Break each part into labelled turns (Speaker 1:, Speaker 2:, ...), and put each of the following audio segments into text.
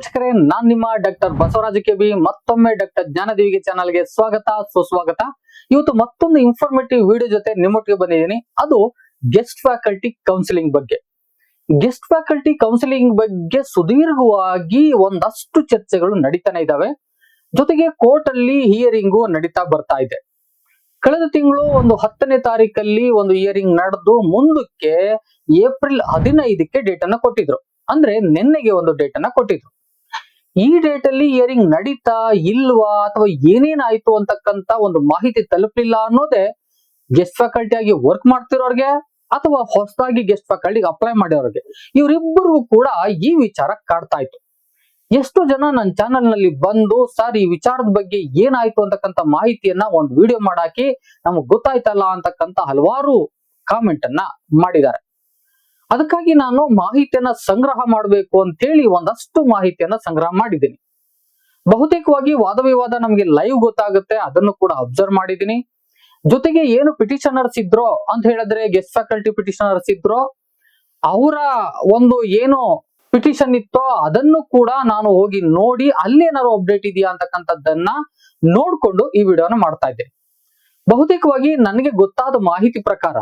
Speaker 1: ವೀಕ್ಷಕರೇ, ನಾನ್ ನಿಮ್ಮ ಡಾಕ್ಟರ್ ಬಸವರಾಜ ಕೆಬಿ, ಮತ್ತೊಮ್ಮೆ ಡಾಕ್ಟರ್ ಜ್ಞಾನದೇವಿಗೆ ಚಾನಲ್ಗೆ ಸ್ವಾಗತ, ಸುಸ್ವಾಗತ. ಇವತ್ತು ಮತ್ತೊಂದು ಇನ್ಫಾರ್ಮೇಟಿವ್ ವಿಡಿಯೋ ಜೊತೆ ನಿಮ್ಮೊಟ್ಟಿಗೆ ಬಂದಿದ್ದೀನಿ. ಅದು ಗೆಸ್ಟ್ ಫ್ಯಾಕಲ್ಟಿ ಕೌನ್ಸಿಲಿಂಗ್ ಬಗ್ಗೆ. ಗೆಸ್ಟ್ ಫ್ಯಾಕಲ್ಟಿ ಕೌನ್ಸಿಲಿಂಗ್ ಬಗ್ಗೆ ಸುದೀರ್ಘವಾಗಿ ಒಂದಷ್ಟು ಚರ್ಚೆಗಳು ನಡೀತಾನೆ ಇದಾವೆ ಜೊತೆಗೆ ಕೋರ್ಟ್ ಅಲ್ಲಿ ಹಿಯರಿಂಗು ನಡೀತಾ ಬರ್ತಾ ಇದೆ. ಕಳೆದ ತಿಂಗಳು ಒಂದು ಹತ್ತನೇ ತಾರೀಕಲ್ಲಿ ಒಂದು ಹಿಯರಿಂಗ್ ನಡೆದು ಮುಂದಕ್ಕೆ ಏಪ್ರಿಲ್ ಹದಿನೈದಕ್ಕೆ ಡೇಟ್ ಅನ್ನ ಕೊಟ್ಟಿದ್ರು. ಅಂದ್ರೆ ನಿನ್ನೆಗೆ ಒಂದು ಡೇಟ್ ಅನ್ನ ಕೊಟ್ಟಿದ್ರು. ಈ ಡೇಟ್ ಅಲ್ಲಿ ಇಯರಿಂಗ್ ನಡೀತಾ ಇಲ್ವಾ ಅಥವಾ ಏನೇನಾಯ್ತು ಅಂತಕ್ಕಂತ ಒಂದು ಮಾಹಿತಿ ತಲುಪಲಿಲ್ಲ ಅನ್ನೋದೇ ಗೆಸ್ಟ್ ಫ್ಯಾಕಲ್ಟಿ ಆಗಿ ವರ್ಕ್ ಮಾಡ್ತಿರೋರ್ಗೆ ಅಥವಾ ಹೊಸದಾಗಿ ಗೆಸ್ಟ್ ಫ್ಯಾಕಲ್ಟಿಗೆ ಅಪ್ಲೈ ಮಾಡಿರೋರ್ಗೆ ಇವರಿಬ್ಬರು ಕೂಡ ಈ ವಿಚಾರ ಕಾಡ್ತಾ ಇತ್ತು. ಎಷ್ಟು ಜನ ನನ್ನ ಚಾನೆಲ್ನಲ್ಲಿ ಬಂದು, ಸರ್, ಈ ವಿಚಾರದ ಬಗ್ಗೆ ಏನಾಯ್ತು ಅಂತಕ್ಕಂತ ಮಾಹಿತಿಯನ್ನ ಒಂದು ವಿಡಿಯೋ ಮಾಡಾಕಿ ನಮಗ್ ಗೊತ್ತಾಯ್ತಲ್ಲ ಅಂತಕ್ಕಂತ ಹಲವಾರು ಕಾಮೆಂಟ್ ಅನ್ನ ಮಾಡಿದ್ದಾರೆ. ಅದಕ್ಕಾಗಿ ನಾನು ಮಾಹಿತಿಯನ್ನ ಸಂಗ್ರಹ ಮಾಡಬೇಕು ಅಂತೇಳಿ ಒಂದಷ್ಟು ಮಾಹಿತಿಯನ್ನ ಸಂಗ್ರಹ ಮಾಡಿದ್ದೀನಿ. ಬಹುತೇಕವಾಗಿ ವಾದ ವಿವಾದ ನಮಗೆ ಲೈವ್ ಗೊತ್ತಾಗುತ್ತೆ, ಅದನ್ನು ಕೂಡ ಅಬ್ಸರ್ವ್ ಮಾಡಿದ್ದೀನಿ. ಜೊತೆಗೆ ಏನು ಪಿಟಿಷನರ್ಸ್ ಇದ್ರೋ ಅಂತ ಹೇಳಿದ್ರೆ ಗೆಸ್ಟ್ ಫ್ಯಾಕಲ್ಟಿ ಪಿಟಿಷನರ್ಸ್ ಇದ್ರೋ ಅವರ ಒಂದು ಏನು ಪಿಟಿಷನ್ ಇತ್ತೋ ಅದನ್ನು ಕೂಡ ನಾನು ಹೋಗಿ ನೋಡಿ ಅಲ್ಲೇನಾದ್ರು ಅಪ್ಡೇಟ್ ಇದೆಯಾ ಅಂತಕ್ಕಂಥದ್ದನ್ನ ನೋಡ್ಕೊಂಡು ಈ ವಿಡಿಯೋನ ಮಾಡ್ತಾ ಇದ್ದೇನೆ ಬಹುತೇಕವಾಗಿ ನನಗೆ ಗೊತ್ತಾದ ಮಾಹಿತಿ ಪ್ರಕಾರ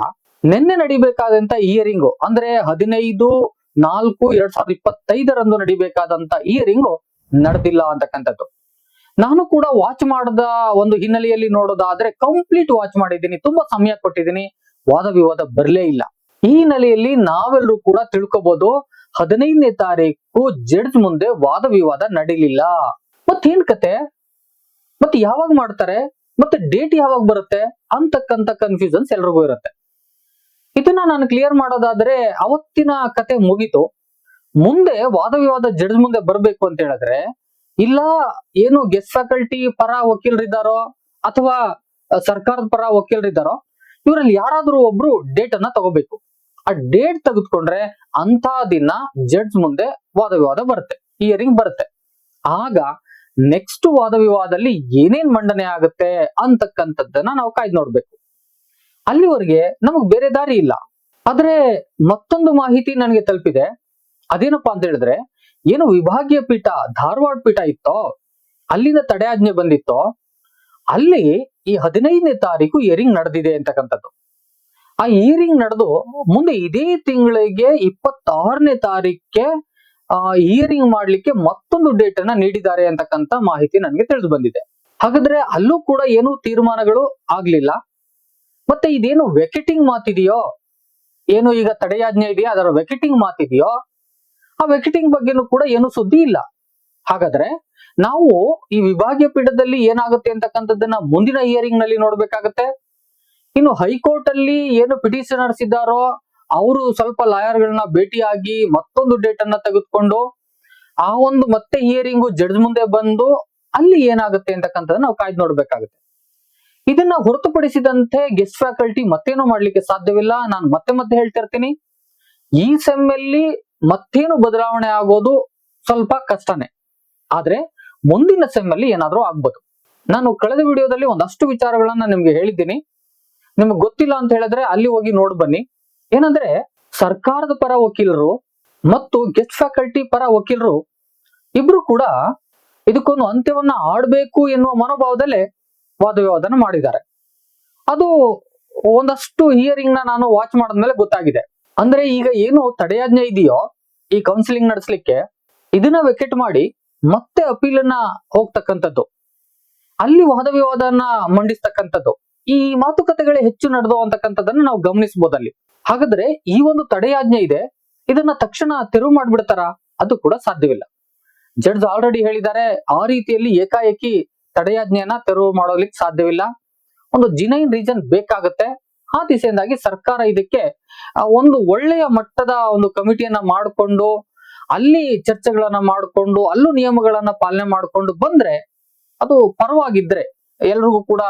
Speaker 1: ನಿನ್ನೆ ನಡಿಬೇಕಾದಂತ ಇಯರಿಂಗು ಅಂದ್ರೆ ಹದಿನೈದು, ನಾಲ್ಕು, ಎರಡ್ ಸಾವಿರದ ಇಪ್ಪತ್ತೈದರಂದು ನಡಿಬೇಕಾದಂತ ಇಯರಿಂಗು ನಡೆದಿಲ್ಲ ಅಂತಕ್ಕಂಥದ್ದು. ನಾನು ಕೂಡ ವಾಚ್ ಮಾಡದ ಒಂದು ಹಿನ್ನೆಲೆಯಲ್ಲಿ ನೋಡೋದಾದ್ರೆ ಕಂಪ್ಲೀಟ್ ವಾಚ್ ಮಾಡಿದ್ದೀನಿ. ತುಂಬಾ ಸಮಯ ಕೊಟ್ಟಿದ್ದೀನಿ. ವಾದ ವಿವಾದ ಬರಲೇ ಇಲ್ಲ. ಈ ಹಿನ್ನೆಲೆಯಲ್ಲಿ ನಾವೆಲ್ಲರೂ ಕೂಡ ತಿಳ್ಕೊಬಹುದು ಹದಿನೈದನೇ ತಾರೀಕು ಜಡ್ಜ್ ಮುಂದೆ ವಾದ ವಿವಾದ ನಡೀಲಿಲ್ಲ. ಮತ್ತೇನ್ ಕತೆ? ಮತ್ತೆ ಯಾವಾಗ ಮಾಡ್ತಾರೆ? ಮತ್ತೆ ಡೇಟ್ ಯಾವಾಗ ಬರುತ್ತೆ? ಅಂತಕ್ಕಂತ ಕನ್ಫ್ಯೂಷನ್ಸ್ ಎಲ್ರಿಗೂ ಇರುತ್ತೆ. ಇದನ್ನ ನಾನು ಕ್ಲಿಯರ್ ಮಾಡೋದಾದ್ರೆ ಅವತ್ತಿನ ಕತೆ ಮುಗೀತು. ಮುಂದೆ ವಾದ ವಿವಾದ ಜಡ್ಜ್ ಮುಂದೆ ಬರ್ಬೇಕು ಅಂತ ಹೇಳಿದ್ರೆ, ಇಲ್ಲ ಏನು ಗೆಸ್ಟ್ ಫ್ಯಾಕಲ್ಟಿ ಪರ ವಕೀಲರಿದ್ದಾರೋ ಅಥವಾ ಸರ್ಕಾರದ ಪರ ವಕೀಲರಿದ್ದಾರೋ, ಇವರಲ್ಲಿ ಯಾರಾದ್ರೂ ಒಬ್ರು ಡೇಟ್ ಅನ್ನ ತಗೋಬೇಕು. ಆ ಡೇಟ್ ತೆಗೆದುಕೊಂಡ್ರೆ ಅಂತ ದಿನ ಜಡ್ಜ್ ಮುಂದೆ ವಾದ ವಿವಾದ ಬರುತ್ತೆ ಹಿಯರಿಂಗ್ ಬರುತ್ತೆ. ಆಗ ನೆಕ್ಸ್ಟ್ ವಾದ ವಿವಾದದಲ್ಲಿ ಏನೇನ್ ಮಂಡನೆ ಆಗುತ್ತೆ ಅಂತಕ್ಕಂಥದ್ದನ್ನ ನಾವು ಕಾಯ್ದು ನೋಡ್ಬೇಕು. ಅಲ್ಲಿವರೆಗೆ ನಮಗ್ ಬೇರೆ ದಾರಿ ಇಲ್ಲ. ಆದ್ರೆ ಮತ್ತೊಂದು ಮಾಹಿತಿ ನನಗೆ ತಲುಪಿದೆ. ಅದೇನಪ್ಪಾ ಅಂತ ಹೇಳಿದ್ರೆ, ಏನು ವಿಭಾಗೀಯ ಪೀಠ, ಧಾರವಾಡ ಪೀಠ ಇತ್ತೋ, ಅಲ್ಲಿಂದ ತಡೆಯಾಜ್ಞೆ ಬಂದಿತ್ತೋ, ಅಲ್ಲಿ ಈ ಹದಿನೈದನೇ ತಾರೀಕು ಇಯರಿಂಗ್ ನಡೆದಿದೆ ಅಂತಕ್ಕಂಥದ್ದು. ಆ ಇಯರಿಂಗ್ ನಡೆದು ಮುಂದೆ ಇದೇ ತಿಂಗಳಿಗೆ ಇಪ್ಪತ್ತಾರನೇ ಆ ಇಯರಿಂಗ್ ಮಾಡ್ಲಿಕ್ಕೆ ಮತ್ತೊಂದು ಡೇಟ್ ಅನ್ನ ನೀಡಿದ್ದಾರೆ ಅಂತಕ್ಕಂಥ ಮಾಹಿತಿ ನನಗೆ ತಿಳಿದು ಬಂದಿದೆ. ಹಾಗಾದ್ರೆ ಅಲ್ಲೂ ಕೂಡ ಏನು ತೀರ್ಮಾನಗಳು ಆಗ್ಲಿಲ್ಲ. ಮತ್ತೆ ಇದೇನು ವೆಕೆಟಿಂಗ್ ಮಾತಿದೆಯೋ? ಏನು ಈಗ ತಡೆಯಾಜ್ಞೆ ಇದೆಯಾ? ಅದರ ವೆಕೆಟಿಂಗ್ ಮಾತಿದೆಯೋ? ಆ ವೆಕೆಟಿಂಗ್ ಬಗ್ಗೆನೂ ಕೂಡ ಏನು ಸುದ್ದಿ ಇಲ್ಲ. ಹಾಗಾದ್ರೆ ನಾವು ಈ ವಿಭಾಗೀಯ ಪೀಠದಲ್ಲಿ ಏನಾಗುತ್ತೆ ಅಂತಕ್ಕಂಥದ್ದನ್ನ ಮುಂದಿನ ಹಿಯರಿಂಗ್ನಲ್ಲಿ ನೋಡ್ಬೇಕಾಗತ್ತೆ. ಇನ್ನು ಹೈಕೋರ್ಟ್ ಅಲ್ಲಿ ಏನು ಪಿಟಿಷನರ್ಸ್ ಇದ್ದಾರೋ ಅವರು ಸ್ವಲ್ಪ ಲಾಯರ್ ಗಳನ್ನ ಭೇಟಿಯಾಗಿ ಮತ್ತೊಂದು ಡೇಟ್ ಅನ್ನ ತೆಗೆದುಕೊಂಡು ಆ ಒಂದು ಮತ್ತೆ ಹಿಯರಿಂಗು ಜಡ್ಜ್ ಮುಂದೆ ಬಂದು ಅಲ್ಲಿ ಏನಾಗುತ್ತೆ ಅಂತಕ್ಕಂಥದ್ದು ನಾವು ಕಾಯ್ದು ನೋಡ್ಬೇಕಾಗುತ್ತೆ. ಇದನ್ನ ಹೊರತುಪಡಿಸಿದಂತೆ ಗೆಸ್ಟ್ ಫ್ಯಾಕಲ್ಟಿ ಮತ್ತೇನು ಮಾಡ್ಲಿಕ್ಕೆ ಸಾಧ್ಯವಿಲ್ಲ. ನಾನು ಮತ್ತೆ ಮತ್ತೆ ಹೇಳ್ತಿರ್ತೀನಿ ಈ ಸೆಮ್ ಅಲ್ಲಿ ಮತ್ತೇನು ಬದಲಾವಣೆ ಆಗೋದು ಸ್ವಲ್ಪ ಕಷ್ಟನೇ. ಆದ್ರೆ ಮುಂದಿನ ಸೆಮ್ ಅಲ್ಲಿ ಏನಾದ್ರೂ ಆಗ್ಬೋದು. ನಾನು ಕಳೆದ ವಿಡಿಯೋದಲ್ಲಿ ಒಂದಷ್ಟು ವಿಚಾರಗಳನ್ನ ನಿಮ್ಗೆ ಹೇಳಿದ್ದೀನಿ. ನಿಮ್ಗೆ ಗೊತ್ತಿಲ್ಲ ಅಂತ ಹೇಳಿದ್ರೆ ಅಲ್ಲಿ ಹೋಗಿ ನೋಡ್ ಬನ್ನಿ. ಏನಂದ್ರೆ ಸರ್ಕಾರದ ಪರ ವಕೀಲರು ಮತ್ತು ಗೆಸ್ಟ್ ಫ್ಯಾಕಲ್ಟಿ ಪರ ವಕೀಲರು ಇಬ್ರು ಕೂಡ ಇದಕ್ಕೊಂದು ಅಂತ್ಯವನ್ನ ಆಡ್ಬೇಕು ಎನ್ನುವ ಮನೋಭಾವದಲ್ಲೇ ವಾದ ವಿವಾದನ ಮಾಡಿದ್ದಾರೆ. ಅದು ಒಂದಷ್ಟು ಹಿಯರಿಂಗ್ನ ನಾನು ವಾಚ್ ಮಾಡಿದ್ಮೇಲೆ ಗೊತ್ತಾಗಿದೆ. ಅಂದ್ರೆ ಈಗ ಏನು ತಡೆಯಾಜ್ಞೆ ಇದೆಯೋ ಈ ಕೌನ್ಸಿಲಿಂಗ್ ನಡೆಸಲಿಕ್ಕೆ, ಇದನ್ನ ವೆಕೆಟ್ ಮಾಡಿ ಮತ್ತೆ ಅಪೀಲನ್ನ ಹೋಗ್ತಕ್ಕಂಥದ್ದು. ಅಲ್ಲಿ ವಾದ ವಿವಾದನ ಮಂಡಿಸ್ತಕ್ಕಂಥದ್ದು. ಈ ಮಾತುಕತೆಗಳೇ ಹೆಚ್ಚು ನಡೆದು ಅಂತಕ್ಕಂಥದ್ದನ್ನ ನಾವು ಗಮನಿಸಬಹುದು ಅಲ್ಲಿ ಹಾಗಾದ್ರೆ ಈ ಒಂದು ತಡೆಯಾಜ್ಞೆ ಇದೆ, ಇದನ್ನ ತಕ್ಷಣ ತೆರವು ಮಾಡ್ಬಿಡ್ತಾರ? ಅದು ಕೂಡ ಸಾಧ್ಯವಿಲ್ಲ. ಜಡ್ಜ್ ಆಲ್ರೆಡಿ ಹೇಳಿದ್ದಾರೆ, ಆ ರೀತಿಯಲ್ಲಿ ಏಕಾಏಕಿ ತಡೆಯಾಜ್ಞೆಯನ್ನ ತೆರವು ಮಾಡೋಲಿಕ್ಕೆ ಸಾಧ್ಯವಿಲ್ಲ. ಒಂದು ಜಿನೈನ್ ರೀಸನ್ ಬೇಕಾಗುತ್ತೆ. ಆ ದಿಸೆಯಿಂದಾಗಿ ಸರ್ಕಾರ ಇದಕ್ಕೆ ಒಂದು ಒಳ್ಳೆಯ ಮಟ್ಟದ ಒಂದು ಕಮಿಟಿಯನ್ನ ಮಾಡಿಕೊಂಡು, ಅಲ್ಲಿ ಚರ್ಚೆಗಳನ್ನ ಮಾಡಿಕೊಂಡು, ಅಲ್ಲೂ ನಿಯಮಗಳನ್ನ ಪಾಲನೆ ಮಾಡಿಕೊಂಡು ಬಂದ್ರೆ, ಅದು ಪರವಾಗಿದ್ರೆ ಎಲ್ರಿಗೂ ಕೂಡ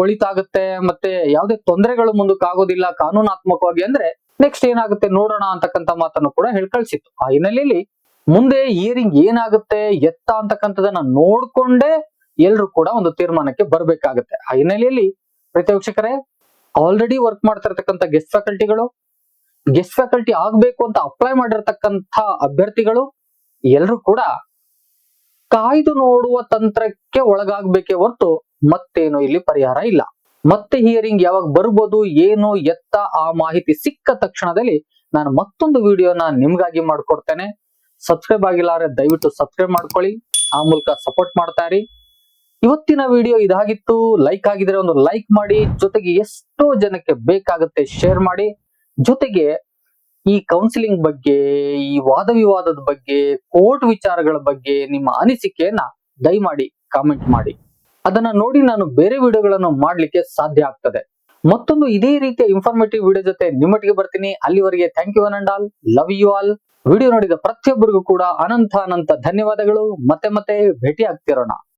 Speaker 1: ಒಳಿತಾಗುತ್ತೆ. ಮತ್ತೆ ಯಾವುದೇ ತೊಂದರೆಗಳು ಮುಂದಕ್ಕಾಗೋದಿಲ್ಲ ಕಾನೂನಾತ್ಮಕವಾಗಿ ಅಂದ್ರೆ ನೆಕ್ಸ್ಟ್ ಏನಾಗುತ್ತೆ ನೋಡೋಣ ಅಂತಕ್ಕಂಥ ಮಾತನ್ನು ಕೂಡ ಹೇಳ್ಕಳ್ಸಿತ್ತು. ಆ ಹಿನ್ನೆಲೆಯಲ್ಲಿ ಮುಂದೆ ಇಯರಿಂಗ್ ಏನಾಗುತ್ತೆ, ಎತ್ತ ಅಂತಕ್ಕಂಥದನ್ನ ನೋಡ್ಕೊಂಡೇ ಎಲ್ರು ಕೂಡ ಒಂದು ತೀರ್ಮಾನಕ್ಕೆ ಬರಬೇಕಾಗುತ್ತೆ. ಆ ಹಿನ್ನೆಲೆಯಲ್ಲಿ ಪ್ರತಿ ವೀಕ್ಷಕರೇ ಆಲ್ರೆಡಿ ವರ್ಕ್ ಮಾಡ್ತಿರ್ತಕ್ಕಂಥ ಗೆಸ್ಟ್ ಫ್ಯಾಕಲ್ಟಿಗಳು ಗೆಸ್ಟ್ ಫ್ಯಾಕಲ್ಟಿ ಆಗ್ಬೇಕು ಅಂತ ಅಪ್ಲೈ ಮಾಡಿರ್ತಕ್ಕಂಥ ಅಭ್ಯರ್ಥಿಗಳು, ಎಲ್ರು ಕೂಡ ಕಾಯ್ದು ನೋಡುವ ತಂತ್ರಕ್ಕೆ ಒಳಗಾಗ್ಬೇಕೇ ಹೊರತು ಮತ್ತೇನು ಇಲ್ಲಿ ಪರಿಹಾರ ಇಲ್ಲ. ಮತ್ತೆ ಹಿಯರಿಂಗ್ ಯಾವಾಗ ಬರ್ಬೋದು, ಏನು ಎತ್ತ ಆ ಮಾಹಿತಿ ಸಿಕ್ಕ ತಕ್ಷಣದಲ್ಲಿ ನಾನು ಮತ್ತೊಂದು ವಿಡಿಯೋನ ನಿಮ್ಗಾಗಿ ಮಾಡ್ಕೊಡ್ತೇನೆ. ಸಬ್ಸ್ಕ್ರೈಬ್ ಆಗಿಲ್ಲ ದಯವಿಟ್ಟು ಸಬ್ಸ್ಕ್ರೈಬ್ ಮಾಡ್ಕೊಳ್ಳಿ. ಆ ಮೂಲಕ ಸಪೋರ್ಟ್ ಮಾಡ್ತಾ ಇರಿ. ಇವತ್ತಿನ ವಿಡಿಯೋ ಇದಾಗಿತ್ತು. ಲೈಕ್ ಆಗಿದ್ರೆ ಒಂದು ಲೈಕ್ ಮಾಡಿ, ಜೊತೆಗೆ ಎಷ್ಟೋ ಜನಕ್ಕೆ ಬೇಕಾಗುತ್ತೆ ಶೇರ್ ಮಾಡಿ. ಜೊತೆಗೆ ಈ ಕೌನ್ಸಿಲಿಂಗ್ ಬಗ್ಗೆ, ಈ ವಾದ ವಿವಾದದ ಬಗ್ಗೆ ಕೋರ್ಟ್ ವಿಚಾರಗಳ ಬಗ್ಗೆ ನಿಮ್ಮ ಅನಿಸಿಕೆಯನ್ನ ದಯಮಾಡಿ ಕಾಮೆಂಟ್ ಮಾಡಿ. ಅದನ್ನ ನೋಡಿ ನಾನು ಬೇರೆ ವಿಡಿಯೋಗಳನ್ನು ಮಾಡ್ಲಿಕ್ಕೆ ಸಾಧ್ಯ ಆಗ್ತದೆ. ಮತ್ತೊಂದು ಇದೇ ರೀತಿಯ ಇನ್ಫಾರ್ಮೇಟಿವ್ ವಿಡಿಯೋ ಜೊತೆ ನಿಮ್ಮೊಟ್ಟಿಗೆ ಬರ್ತೀನಿ. ಅಲ್ಲಿವರೆಗೆ thank you and all love you all video ನೋಡಿದ ಪ್ರತಿಯೊಬ್ಬರಿಗೂ ಕೂಡ ಅನಂತ ಅನಂತ ಧನ್ಯವಾದಗಳು. ಮತ್ತೆ ಮತ್ತೆ ಭೇಟಿ ಆಗ್ತಿರೋಣ